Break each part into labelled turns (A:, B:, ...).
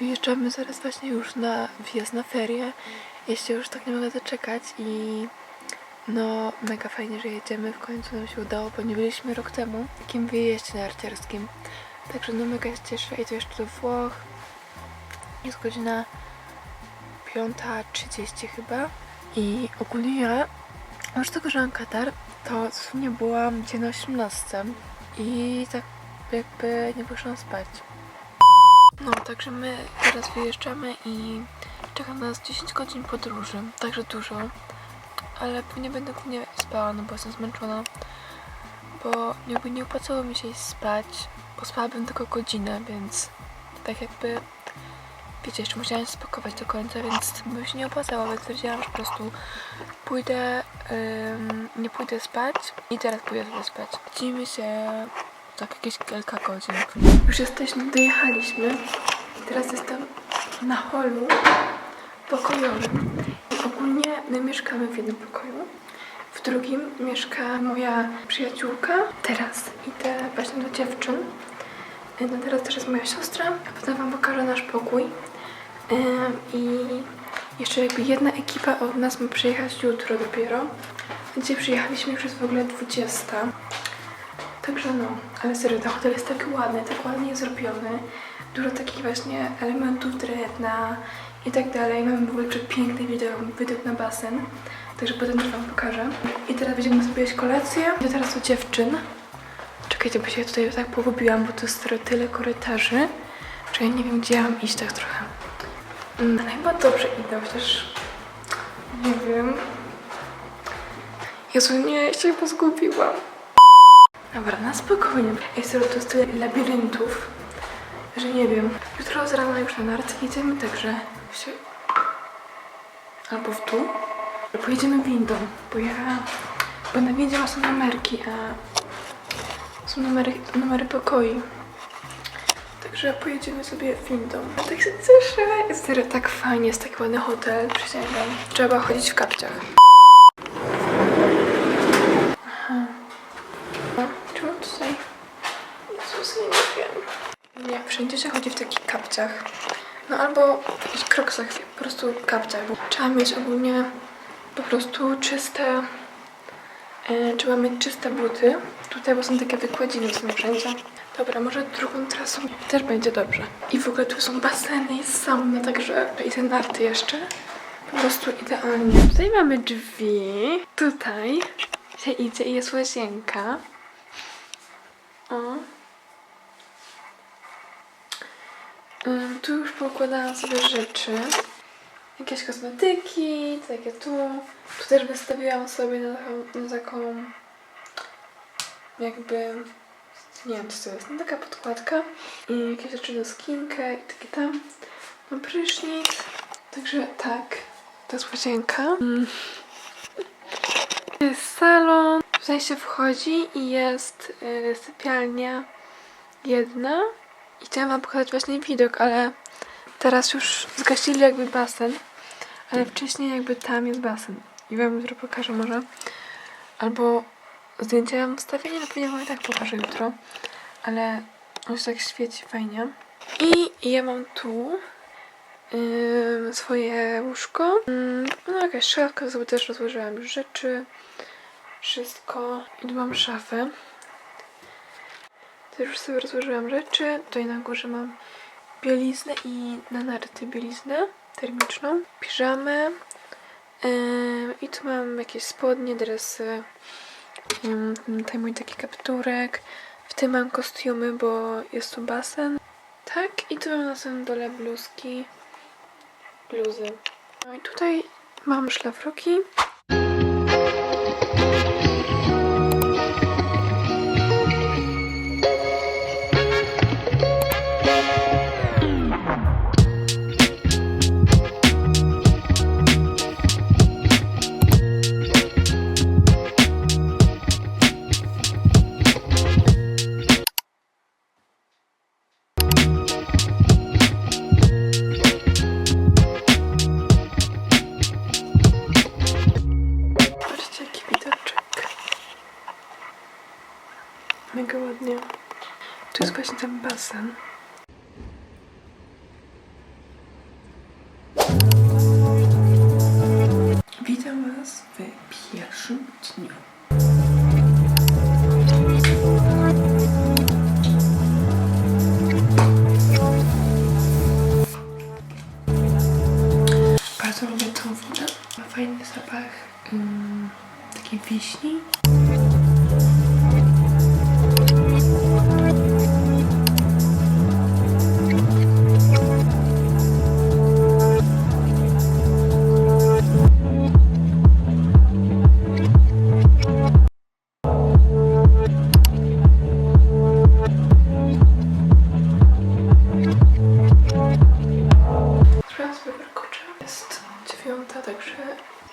A: wyjeżdżamy zaraz właśnie już na wjazd na ferie. Ja się już tak nie mogę doczekać i no mega fajnie, że jedziemy. W końcu nam się udało, bo nie byliśmy rok temu w takim wyjeździe narciarskim. Także no mega się cieszę. Jedę jeszcze do Włoch. Jest godzina 5.30 chyba. I ogólnie ja, oprócz tego, że mam katar, to w sumie byłam dzień na 18 i tak jakby nie poszłam spać. No, także my teraz wyjeżdżamy i czeka nas 10 godzin podróży, także dużo. Ale pewnie będę głównie spała, no bo jestem zmęczona. Bo jakby nie opłacało mi się iść spać, bo spałabym tylko godzinę, więc tak jakby wiecie, jeszcze musiałam spakować do końca, więc by się nie opłacało, więc stwierdziłam, że po prostu pójdę, ym, nie pójdę spać i teraz pójdę sobie spać. Widzimy się tak jakieś kilka godzin. Już jesteśmy, dojechaliśmy. Teraz jestem na holu pokojowym. I ogólnie my mieszkamy w jednym pokoju. W drugim mieszka moja przyjaciółka. Teraz idę właśnie do dziewczyn. No teraz też jest moja siostra, potem wam pokażę nasz pokój. Ym, I jeszcze jakby jedna ekipa od nas ma przyjechać jutro dopiero. Gdzie przyjechaliśmy już jest w ogóle 20. Także no, ale serio, ten hotel jest tak ładny, tak ładnie zrobiony. Dużo takich właśnie elementów drewna i tak dalej. Mamy w ogóle przepiękny widok, widok na basen. Także potem też wam pokażę. I teraz będziemy sobie jeść kolację. Idę teraz do dziewczyn. Czekajcie, bo się tutaj tak pogubiłam, bo to jest tyle korytarzy, że ja nie wiem, gdzie ja mam iść tak trochę. Mm, Ale chyba dobrze idę, chociaż nie wiem. Jezu, nie, ja się chyba zgubiłam. Dobra, na spokojnie. To jest tyle labiryntów, że nie wiem. Jutro z rana już na narty idziemy, także się... Albo w dół. Pojedziemy windą, bo ja... Na windzie są numerki, a... Są numery, numery pokoi. Także pojedziemy sobie windą. Ja tak się cieszę. Jest tak fajnie, jest taki ładny hotel, przysięgam. Trzeba chodzić w kapciach. No, Czemu tutaj? Jezus, ja nie wiem. Nie, wszędzie się chodzi w takich kapciach. No albo w kroksach, po prostu kapciach. Bo trzeba mieć ogólnie po prostu czyste... E, trzeba mieć czyste buty. Tutaj, bo są takie wykładziny są wszędzie. Dobra, może drugą trasą też będzie dobrze. I w ogóle tu są baseny, jest sauna, także i te narty jeszcze. Po prostu idealnie. Tutaj mamy drzwi. Tutaj się idzie i jest łazienka. O. Ym, tu już poukładałam sobie rzeczy. Jakieś kosmetyki, takie tu. Tu też wystawiłam sobie na taką, na taką jakby nie wiem co to jest, no taka podkładka i jakieś rzeczy do skinkę i takie tam. Mam prysznic, także tak, to jest łazienka. Jest salon, tutaj się wchodzi i jest y, sypialnia jedna. I chciałam wam pokazać właśnie widok, ale teraz już zgasili jakby basen, ale wcześniej jakby tam jest basen. I wam jutro pokażę może. Albo zdjęcia wam wstawię, nie no pewnie wam i tak pokażę jutro. Ale on się tak świeci fajnie. I ja mam tu ym, swoje łóżko. Ym, no jakaś szafka, sobie też rozłożyłam już rzeczy. Wszystko. I tu mam szafę. Tu już sobie rozłożyłam rzeczy. Tutaj na górze mam bieliznę i na narty bieliznę termiczną. Piżamę. Ym, I tu mam jakieś spodnie, dresy. Ym, tutaj mój taki kapturek. W tym mam kostiumy, bo jest tu basen. Tak, i tu mam na samym dole bluzki. Bluzy. No i tutaj mam szlafroki. Mega ładnie. Tu jest właśnie ten basen. Witam Was w pierwszym dniu. Bardzo lubię tą wodę. Ma fajny zapach mm, takiej wiśni.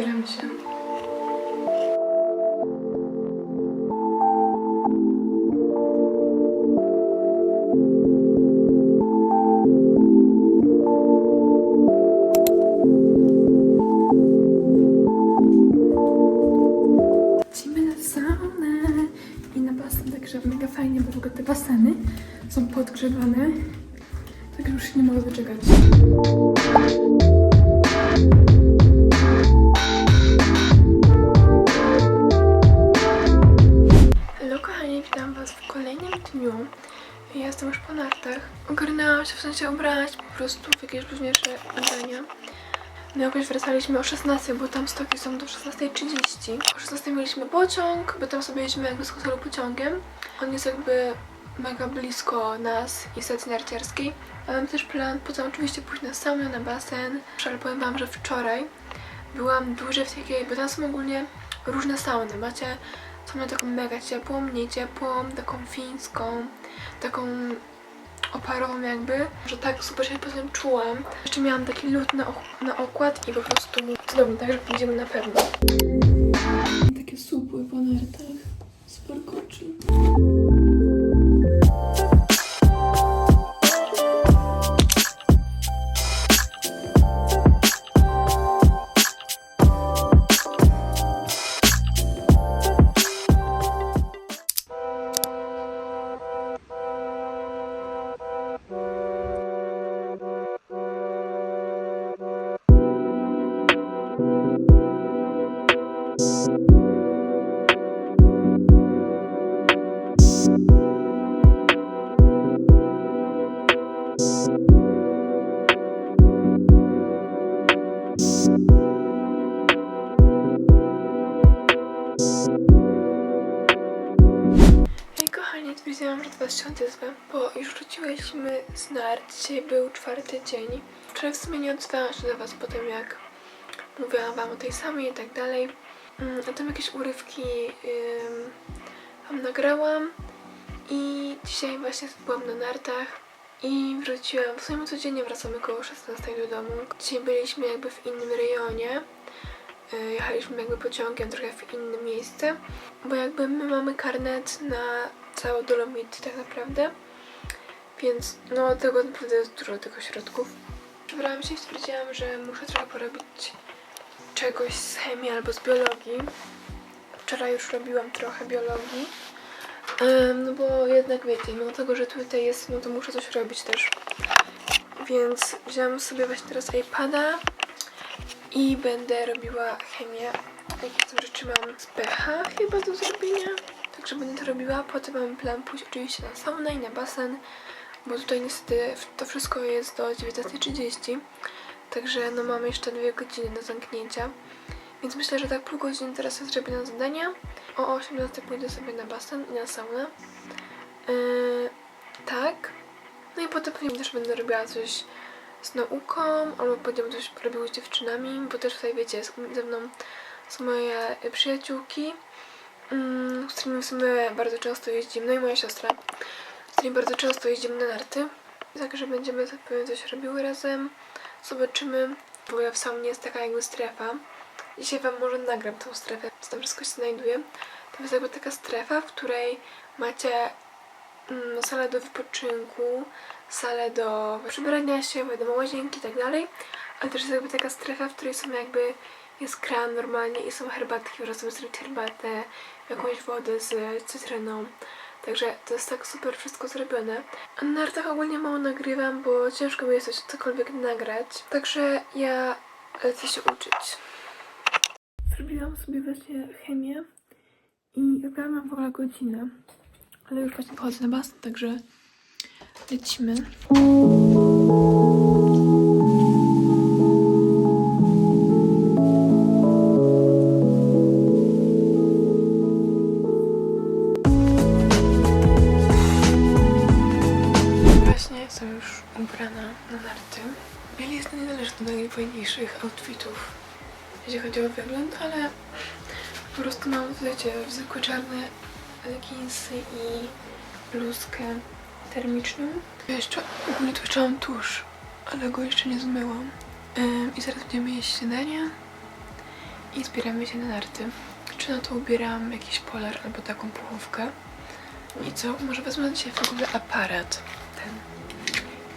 A: Zbieram się. Na saunę i na basen, także mega fajnie, bo baseny są podgrzewane. Także już się nie mogę doczekać. Dniu. Ja jestem już po nartach. Ogarnęłam się, w sensie ubrałaś po prostu w jakieś luźniejsze ubrania. My jakoś wracaliśmy o 16, bo tam stoki są do 16.30. O 16 mieliśmy pociąg, bo tam sobie jeździmy jakby z hotelu pociągiem. On jest jakby mega blisko nas i stacji narciarskiej. Mam też plan potem oczywiście pójść na saunę, na basen. Ale powiem wam, że wczoraj byłam dłużej w takiej, bo tam są ogólnie różne sauny. Macie saunę taką mega ciepłą, mniej ciepłą, taką fińską, taką oparową jakby, że tak super się potem czułam. Jeszcze miałam taki lód na, na okład i po prostu cudownie, także pójdziemy na pewno. Stwierdziłam, że do was się odezwę, bo już wróciłyśmy z nart. Dzisiaj był czwarty dzień. Wczoraj w sumie nie odzwałam się do was po tym, jak mówiłam wam o tej samej i tak dalej. Mm, A tam jakieś urywki ym, wam nagrałam i dzisiaj właśnie byłam na nartach i wróciłam. W sumie codziennie wracamy koło 16 do domu. Dzisiaj byliśmy jakby w innym rejonie. Y, Jechaliśmy jakby pociągiem trochę w inne miejsce, bo jakby my mamy karnet na całe Dolomity tak naprawdę, więc no tego naprawdę jest dużo tego środków. Wybrałam się i stwierdziłam, że muszę trochę porobić czegoś z chemii albo z biologii. Wczoraj już robiłam trochę biologii, no bo jednak wiecie, mimo tego, że tutaj jest, no to muszę coś robić też. Więc wziąłam sobie właśnie teraz iPada i będę robiła chemię. Jakie tam rzeczy mam z pH chyba do zrobienia. Także będę to robiła. Potem mam plan pójść oczywiście na saunę i na basen, bo tutaj niestety to wszystko jest do 19.30. Także no mamy jeszcze dwie godziny do zamknięcia. Więc myślę, że tak pół godziny teraz zrobię na zadania. O 18 pójdę sobie na basen i na saunę. Yy, tak. No i potem pewnie też będę robiła coś z nauką, albo będziemy coś robiły z dziewczynami, bo też tutaj wiecie, ze mną są moje przyjaciółki, mm, z którymi w sumie bardzo często jeździmy, no i moja siostra, z którymi bardzo często jeździmy na narty. Także będziemy powiem coś robiły razem, zobaczymy, bo ja w saunie jest taka jakby strefa. Dzisiaj wam może nagram tą strefę, co tam wszystko się znajduje. To jest jakby taka strefa, w której macie mm, salę do wypoczynku, salę do przebrania się, wiadomo, łazienki i tak dalej, ale też jest jakby taka strefa, w której są jakby, jest kran normalnie i są herbatki, po prostu zrobić herbatę, jakąś wodę z cytryną. Także to jest tak super wszystko zrobione. Na nartach ogólnie mało nagrywam, bo ciężko mi jest coś cokolwiek nagrać. Także ja lecę się uczyć. zrobiłam sobie właśnie chemię i mam w ogóle godzinę. Ale już właśnie wchodzę na basen, także lecimy. Najfajniejszych outfitów, jeśli chodzi o wygląd, ale po prostu mam, wiecie, zwykłe czarne leginsy i bluzkę termiczną. Ja jeszcze ogólnie tu chciałam tusz, ale go jeszcze nie zmyłam. I zaraz będziemy jeść śniadanie i zbieramy się na narty. Czy na to ubieram jakiś polar albo taką połówkę. I co? Może wezmę dzisiaj w ogóle aparat ten.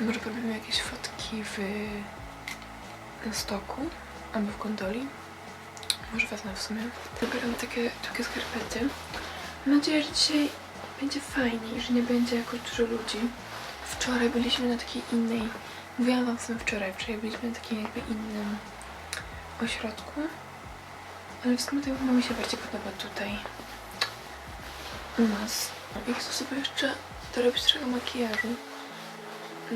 A: I może porobimy jakieś fotki w... stoku albo w gondoli. Może wezmę w sumie. Wybieram takie długie skarpety. Mam nadzieję, że dzisiaj będzie fajnie i że nie będzie jakoś dużo ludzi. Wczoraj byliśmy na takiej innej... Mówiłam wam w wczoraj, wczoraj byliśmy na takim jakby innym ośrodku. Ale w sumie to chyba mi się bardziej podoba tutaj. U nas. I chcę sobie jeszcze dorobić trochę makijażu.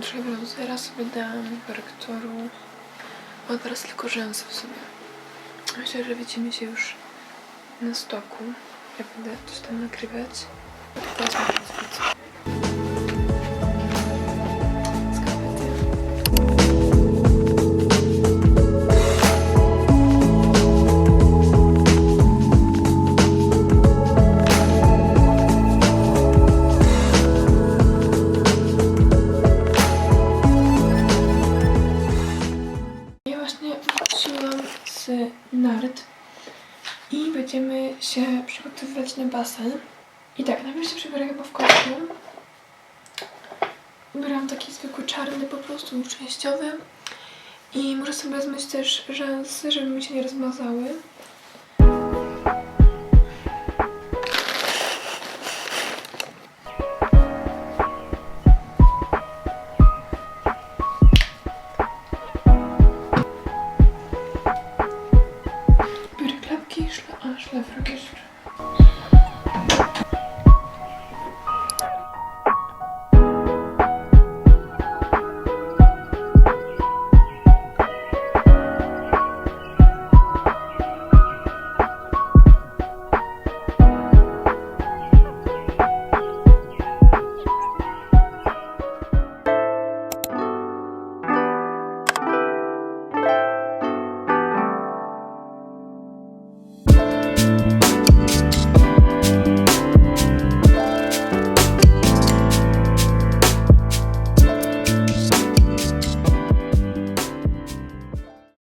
A: Trochę bronzera sobie dam, korektoru. Rzęsy w sobie. Myślę, że widzimy się już na stoku. Ja będę coś tam nagrywać. Teraz mam będziemy się przygotowywać na basen. I tak, najpierw się przebiorę chyba w kostium. Ubieram taki zwykły czarny, po prostu częściowy. I muszę sobie zmyć też rzęsy, żeby mi się nie rozmazały.